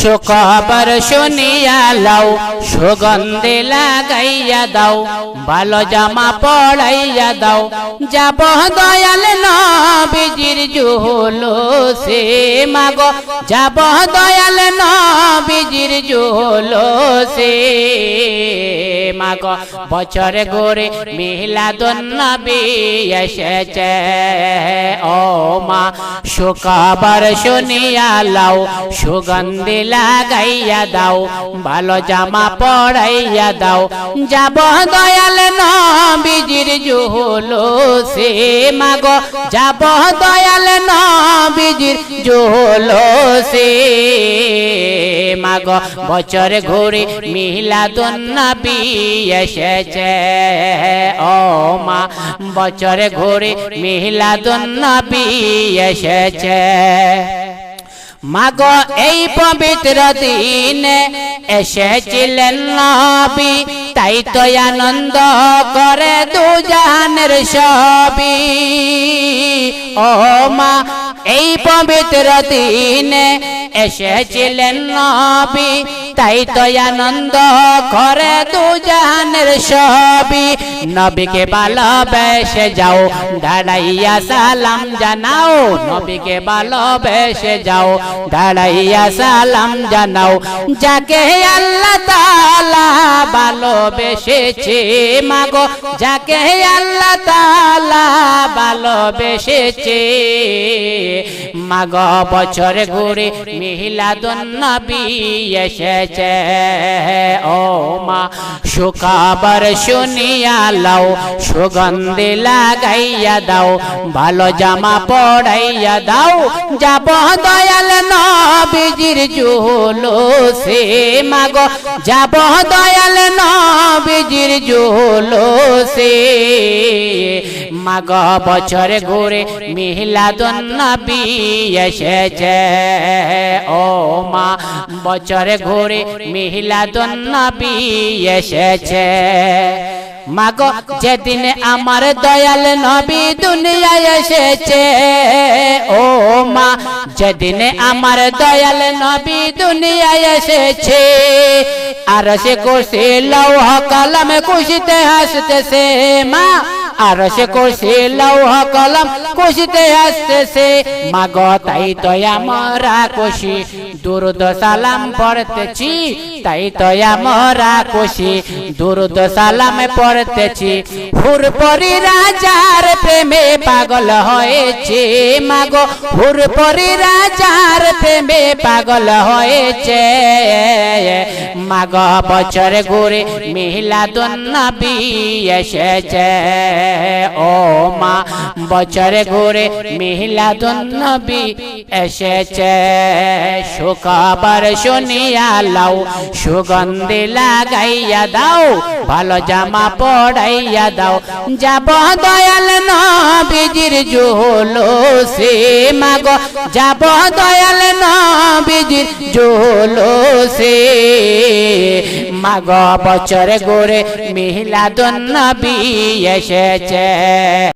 সুখবর শুনিয়া লাও, সুগন্ধে লাগাইয়া দাও ভালো জামা পড়াইয়া দাও। যাব দয়াল নবীজির জুহলো সে মাগো, যাব দয়াল নবীজির জুহলো সে মাগো, বছর গোরে মিলাদুন নবী এসেছে। ও মা, সুখবর শুনিয়া লাও, সুগন্ধি লাগাইয়া দাও, ভালো জামা পড়াইয়া দাও। যাব দয়াল নবীজির জুহলো সে মাগো, যাব দয়াল নবীজির জুহলো সে মাগো, বছর ঘুরে মিলাদুন নবী এসেছে। ও মা, বছর ঘুরে মিলাদুন নবী এসেছে। মাগো এই পবিত্র দিনে এসেছিলেন নবী, তাই তো আনন্দ করে দুজাহানের সবই ও মা, এই পবিত্র দিনে এসেছিলেন নবী তাই তো আনন্দ করে দুজানের সবই নবীকে ভালোবেসে যাও দাঁড়াইয়া সালাম জানাও। নবীকে ভালোবেসে যাও দাঁড়াইয়া সালাম জানাও। যাকে আল্লাহ তালা ভালোবেসেছে মাগো যাকে আল্লাহ তালা ভালোবেসেছে মাগ বছর ঘুরে মিহিলাদুন নবী এসেছে ও মা সুখবর শুনিয়া লাও সুগন্ধি লাগাইয়া দাও ভালো জামা পড়াইয়া দাও যাব দয়াল নবীজির জুহলো সে মাগো যাব দয়াল নবীজির জুহলো সে মাগ বছর ঘুরে মিহিলাদুন নবী এসেছে ও মা, বছর ঘুরে মিহিলাদুন নবী এসেছে। মাগো, যেদিন আমার দয়াল নবী দুনিয়ায় এসেছে, ও মা, যেদিন আমার দয়াল নবী দুনিয়ায় এসেছে আর সে খুশি লৌহ, কলম খুশিতে হাসতেছে মা। আর সে খুশি লৌহ কলম খুশিতে হাসতেছে মাগো তাই তো আমরা খুশি দুরুদ সালাম পড়তেছি। তাই তো আমরা খুশি দুরুদ সালাম পড়তেছি। হুরপরি রাজার প্রেমে পাগল হয়েছে। মাগো হুরপরি রাজার প্রেমে পাগল হয়েছে। মাগ বছর ঘুরে মিহিলাদুন নবী এসেছে। ও মা বছর ঘুরে মিহিলাদুন নবী এসেছে। সুখবর শুনিয়া লাও, সুগন্ধি লাগাইয়া দাও, ভালো জামা পড়াইয়া দাও। যাব দয়াল নবীজির জুহলো সে মাগো, যাব দয়াল নবীজির জুহলো সে মাগ বছরে গোরে মিহিলাদুন নবী এসেছে।